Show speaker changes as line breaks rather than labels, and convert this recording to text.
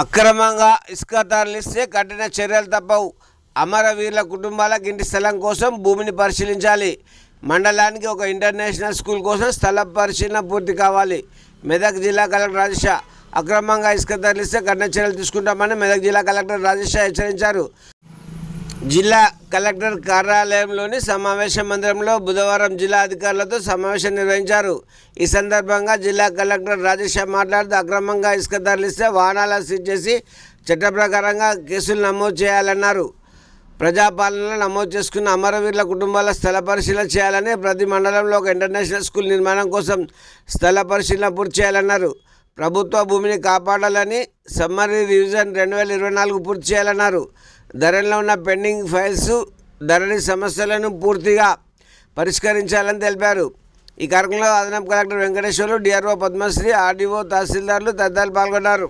అక్రమంగా ఇసుక తరలిస్తే కఠిన చర్యలు తప్పవు. అమరవీరుల కుటుంబాల ఇంటి స్థలం కోసం భూమిని పరిశీలించాలి. మండలానికి ఒక ఇంటర్నేషనల్ స్కూల్ కోసం స్థల పరిశీలన పూర్తి కావాలి. మెదక్ జిల్లా కలెక్టర్ రాజేష అక్రమంగా ఇసుక తరలిస్తే కఠిన చర్యలు తీసుకుంటామని మెదక్ జిల్లా కలెక్టర్ రాజేష హెచ్చరించారు. జిల్లా కలెక్టర్ కార్యాలయంలోని సమావేశ మందిరంలో బుధవారం జిల్లా అధికారులతో సమావేశం నిర్వహించారు. ఈ సందర్భంగా జిల్లా కలెక్టర్ రాజేష్ మాట్లాడుతూ అక్రమంగా ఇసుక తరలిస్తే వాహనాలు సీజ్ చేసి చట్ట ప్రకారంగా కేసులు నమోదు చేయాలన్నారు. ప్రజాపాలనలో నమోదు చేసుకున్న అమరవీరుల కుటుంబాల స్థల పరిశీలన చేయాలని ప్రతి మండలంలో ఒక ఇంటర్నేషనల్ స్కూల్ నిర్మాణం కోసం స్థల పరిశీలన పూర్తి చేయాలన్నారు. ప్రభుత్వ భూమిని కాపాడాలని సమ్మరీ రివిజన్ రెండు వేల ఇరవై నాలుగు పూర్తి చేయాలన్నారు. ధరణిలో ఉన్న పెండింగ్ ఫైల్స్ ధరణి సమస్యలను పూర్తిగా పరిష్కరించాలని తెలిపారు. ఈ కార్యక్రమంలో అదనపు collector Venkateswarlu DRO Padmasri RDO తహసీల్దార్లు తదితరులు పాల్గొన్నారు.